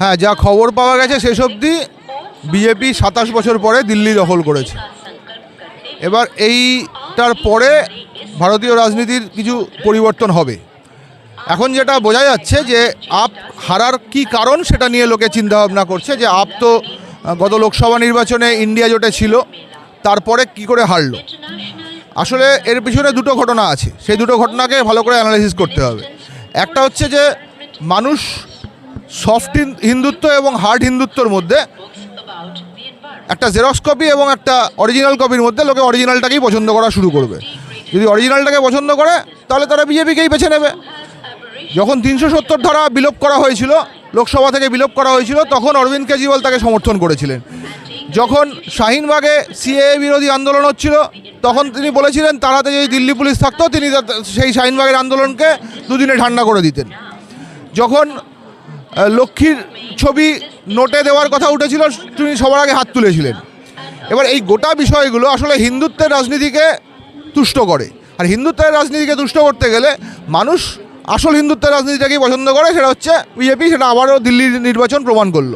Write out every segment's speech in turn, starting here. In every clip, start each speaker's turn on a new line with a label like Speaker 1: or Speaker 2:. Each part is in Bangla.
Speaker 1: হ্যাঁ যা খবর পাওয়া গেছে শেষ অবধি বিজেপি সাতাশ বছর পরে দিল্লি দখল করেছে। এবার এইটার পরে ভারতীয় রাজনীতির কিছু পরিবর্তন হবে। এখন যেটা বোঝা যাচ্ছে যে আপ হারার কি কারণ সেটা নিয়ে লোকে চিন্তা ভাবনা করছে যে আপ তো গত লোকসভা নির্বাচনে ইন্ডিয়া জোটে ছিল, তারপরে কি করে হারলো? আসলে এর পিছনে দুটো ঘটনা আছে। সেই দুটো ঘটনাকে ভালো করে অ্যানালাইসিস করতে হবে। একটা হচ্ছে যে মানুষ সফট হিন্দুত্ব এবং হার্ড হিন্দুত্বর মধ্যে একটা জেরক্স কপি এবং একটা অরিজিনাল কপির মধ্যে লোকে অরিজিনালটাকেই পছন্দ করা শুরু করবে। যদি অরিজিনালটাকে পছন্দ করে, তাহলে তারা বিজেপিকেই বেছে নেবে। যখন তিনশো সত্তর ধারা বিলোপ করা হয়েছিল, লোকসভা থেকে বিলোপ করা হয়েছিল, তখন অরবিন্দ কেজরিওয়াল তাকে সমর্থন করেছিলেন। যখন শাহিনবাগে সিএ বিরোধী আন্দোলন হচ্ছিল, তখন তিনি বলেছিলেন তারাতে যদি দিল্লি পুলিশ থাকতো, তিনি সেই শাহিনবাগের আন্দোলনকে দুদিনে ঠান্ডা করে দিতেন। যখন লক্ষ্মীর ছবি নোটে দেওয়ার কথা উঠেছিল, তিনি সবার আগে হাত তুলেছিলেন। এবার এই গোটা বিষয়গুলো আসলে হিন্দুত্বের রাজনীতিকে তুষ্ট করে। আর হিন্দুত্বের রাজনীতিকে তুষ্ট করতে গেলে মানুষ আসল হিন্দুত্বের রাজনীতিটাকেই পছন্দ করে, সেটা হচ্ছে বিজেপি সেটা আবারও দিল্লির নির্বাচন প্রমাণ করল।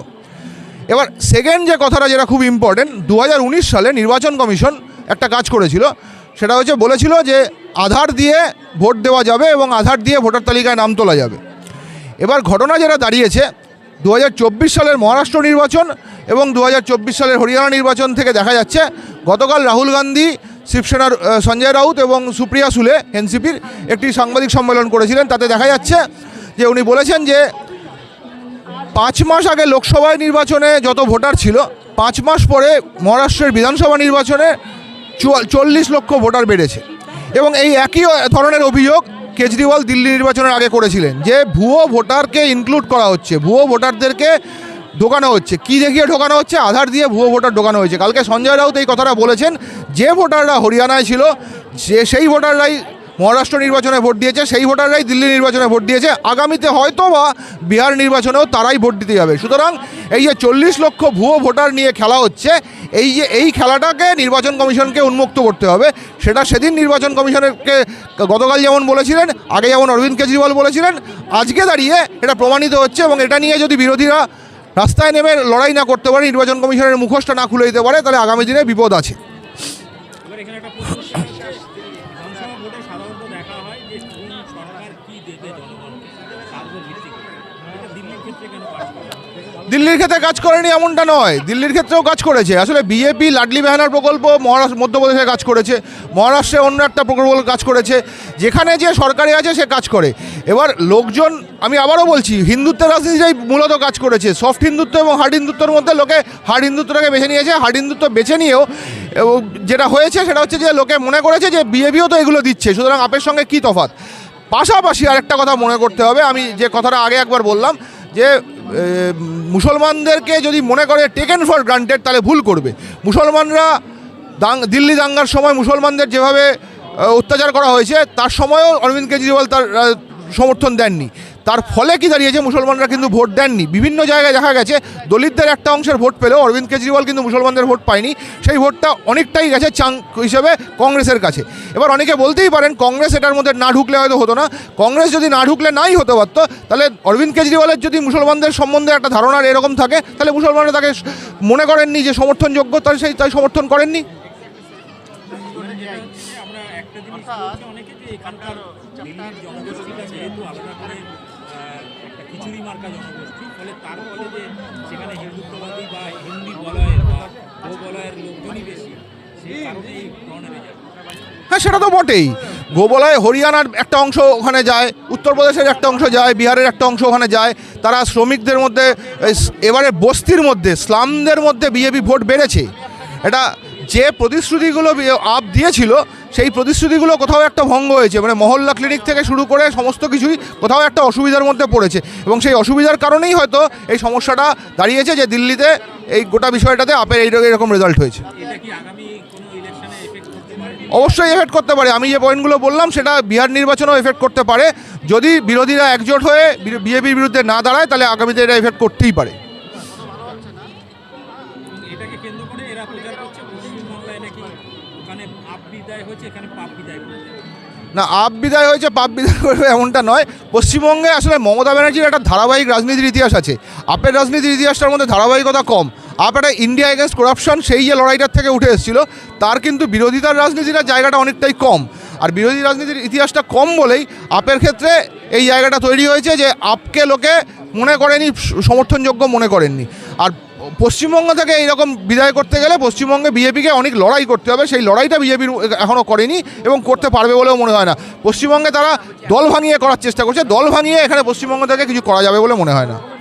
Speaker 1: এবার সেকেন্ড যে কথাটা যেটা খুব ইম্পর্টেন্ট দু হাজার উনিশ সালে নির্বাচন কমিশন একটা কাজ করেছিল, সেটা হচ্ছে বলেছিল যে আধার দিয়ে ভোট দেওয়া যাবে এবং আধার দিয়ে ভোটার তালিকায় নাম তোলা যাবে। এবার ঘটনা যেটা দাঁড়িয়েছে দু হাজার চব্বিশ সালের মহারাষ্ট্র নির্বাচন এবং দু হাজার চব্বিশ সালের হরিয়ানা নির্বাচন থেকে দেখা যাচ্ছে, গতকাল রাহুল গান্ধী, শিবসেনার সঞ্জয় রাউত এবং সুপ্রিয়া সুলে, এনসিপির একটি সাংবাদিক সম্মেলন করেছিলেন। তাতে দেখা যাচ্ছে যে উনি বলেছেন যে পাঁচ মাস আগে লোকসভা নির্বাচনে যত ভোটার ছিল, পাঁচ মাস পরে মহারাষ্ট্রের বিধানসভা নির্বাচনে চুয়া- চল্লিশ লক্ষ ভোটার বেড়েছে। এবং এই একই ধরনের অভিযোগ কেজরিওয়াল দিল্লি নির্বাচনের আগে করেছিলেন, যে ভুয়ো ভোটারকে ইনক্লুড করা হচ্ছে, ভুয়ো ভোটারদেরকে ঢোকানো হচ্ছে। কি দেখিয়ে ঢোকানো হচ্ছে? আধার দিয়ে ভুয়ো ভোটার ঢোকানো হয়েছে। কালকে সঞ্জয় রাউত এই কথাটা বলেছেন, যে ভোটাররা হরিয়ানায় ছিল, যে সেই ভোটাররাই মহারাষ্ট্র নির্বাচনে ভোট দিয়েছে, সেই ভোটাররাই দিল্লি নির্বাচনে ভোট দিয়েছে। আগামীতে হয়তো বা বিহার নির্বাচনেও তারাই ভোট দিতে যাবে। সুতরাং এই যে চল্লিশ লক্ষ ভুয়ো ভোটার নিয়ে খেলা হচ্ছে, এই যে, এই খেলাটাকে নির্বাচন কমিশনকে উন্মুক্ত করতে হবে। সেটা সেদিন নির্বাচন কমিশনেরকে গতকাল যেমন বলেছিলেন, আগে যেমন অরবিন্দ কেজরিওয়াল বলেছিলেন, আজকে দাঁড়িয়ে এটা প্রমাণিত হচ্ছে এবং এটা নিয়ে যদি বিরোধীরা রাস্তায় নেমে লড়াই না করতে পারে, নির্বাচন কমিশনের মুখোশটা না খুলে দিতে পারে, তাহলে আগামী দিনে বিপদ আছে
Speaker 2: প্রশ্ন বিধানসভা ভোটে সাধারণত দেখা হয় যে কোন সরকার কি দেবে জনগণকে তার উপর ভিত্তি করে এটা দিল্লির ক্ষেত্রে কেন কাজ করে না?
Speaker 1: দিল্লির ক্ষেত্রে কাজ করেনি এমনটা নয়। দিল্লির ক্ষেত্রেও কাজ করেছে। আসলে বিজেপি লাডলি বেহানার প্রকল্প মহারাষ্ট্র, মধ্যপ্রদেশে কাজ করেছে। মহারাষ্ট্রে অন্য একটা প্রকল্প কাজ করেছে। যেখানে যে সরকারি আছে সে কাজ করে। এবার লোকজন, আমি আবারও বলছি, হিন্দুত্বের রাজনীতিটাই মূলত কাজ করেছে। সফট হিন্দুত্ব এবং হার্ড হিন্দুত্বর মধ্যে লোকে হার্ড হিন্দুত্বটাকে বেছে নিয়েছে। হার্ড হিন্দুত্ব বেছে নিয়েও যেটা হয়েছে সেটা হচ্ছে যে লোকে মনে করেছে যে বিজেপিও তো এগুলো দিচ্ছে। সুতরাং আপের সঙ্গে কী তফাৎ? পাশাপাশি আরেকটা কথা মনে করতে হবে। আমি যে কথাটা আগে একবার বললাম, যে মুসলমানদেরকে যদি মনে করে টেকেন ফর গ্রান্টেড তাহলে ভুল করবে। মুসলমানরা দিল্লি দাঙ্গার সময় মুসলমানদের যেভাবে অত্যাচার করা হয়েছে, তার সময়ও অরবিন্দ কেজরিওয়াল তার সমর্থন দেননি। তার ফলে কি দাঁড়িয়েছে? মুসলমানরা কিন্তু ভোট দেননি। বিভিন্ন জায়গায় দেখা গেছে, দলিতদের একটা অংশের ভোট পেলেও অরবিন্দ কেজরিওয়াল কিন্তু মুসলমানদের ভোট পায়নি। সেই ভোটটা অনেকটাই গেছে চাং হিসেবে কংগ্রেসের কাছে। এবার অনেকে বলতেই পারেন, কংগ্রেস এটার মধ্যে না ঢুকলে হয়তো হতো না। কংগ্রেস যদি না ঢুকলে নাই হতে পারতো, তাহলে অরবিন্দ কেজরিওয়ালের যদি মুসলমানদের সম্বন্ধে একটা ধারণার এরকম থাকে, তাহলে মুসলমানরা তাকে মনে করেননি যে সমর্থনযোগ্য, তাই সেই তাই সমর্থন করেননি?
Speaker 2: অনেকে যে এখানকার জনগোষ্ঠীটা যেহেতু আলাদা করে মার্কা জনগোষ্ঠী, ফলে তার ফলে যে সেখানে হিন্দুত্ববাদী বা হিন্দি বলয়ের বা গো বলয়ের লোকজনই বেশি সেই কারণে এই ধরনের
Speaker 1: হ্যাঁ সেটা তো বটেই। গোবলায় হরিয়ানার একটা অংশ ওখানে যায়, উত্তরপ্রদেশের একটা অংশ যায়, বিহারের একটা অংশ ওখানে যায়। তারা শ্রমিকদের মধ্যে এবারে বস্তির মধ্যে, স্লামদের মধ্যে বিজেপি ভোট বেড়েছে। এটা যে প্রতিশ্রুতিগুলো আপ দিয়েছিল সেই প্রতিশ্রুতিগুলো কোথাও একটা ভঙ্গ হয়েছে। মানে মহল্লা ক্লিনিক থেকে শুরু করে সমস্ত কিছুই কোথাও একটা অসুবিধার মধ্যে পড়েছে। এবং সেই অসুবিধার কারণেই হয়তো এই সমস্যাটা দাঁড়িয়েছে যে দিল্লিতে এই গোটা বিষয়টাতে আপের এই এরকম রেজাল্ট হয়েছে। অবশ্যই এফেক্ট করতে পারে। আমি যে পয়েন্টগুলো বললাম সেটা বিহার নির্বাচনেও এফেক্ট করতে পারে। যদি বিরোধীরা একজোট হয়ে বিজেপির বিরুদ্ধে না দাঁড়ায় তাহলে আগামীতে এটা এফেক্ট করতেই পারে। না, আপ বিদায় হয়েছে, পাপ বিদায় করবে এমনটা নয়। পশ্চিমবঙ্গে আসলে মমতা ব্যানার্জির একটা ধারাবাহিক রাজনীতির ইতিহাস আছে। আপের রাজনীতির ইতিহাসটার মধ্যে ধারাবাহিকতা কম। আপ একটা ইন্ডিয়া এগেনস্ট করাপশন সেই যে লড়াইটার থেকে উঠে এসেছিল, তার কিন্তু বিরোধিতার রাজনীতিটার জায়গাটা অনেকটাই কম। আর বিরোধী রাজনীতির ইতিহাসটা কম বলেই আপের ক্ষেত্রে এই জায়গাটা তৈরি হয়েছে যে আপকে লোকে মনে করেনি, সমর্থনযোগ্য মনে করেননি। আর পশ্চিমবঙ্গ থেকে এইরকম বিদায় করতে গেলে পশ্চিমবঙ্গে বিজেপিকে অনেক লড়াই করতে হবে। সেই লড়াইটা বিজেপির এখনও করেনি এবং করতে পারবে বলেও মনে হয় না। পশ্চিমবঙ্গে তারা দল ভাঙিয়ে করার চেষ্টা করছে। দল ভাঙিয়ে এখানে পশ্চিমবঙ্গ থেকে কিছু করা যাবে বলে মনে হয় না।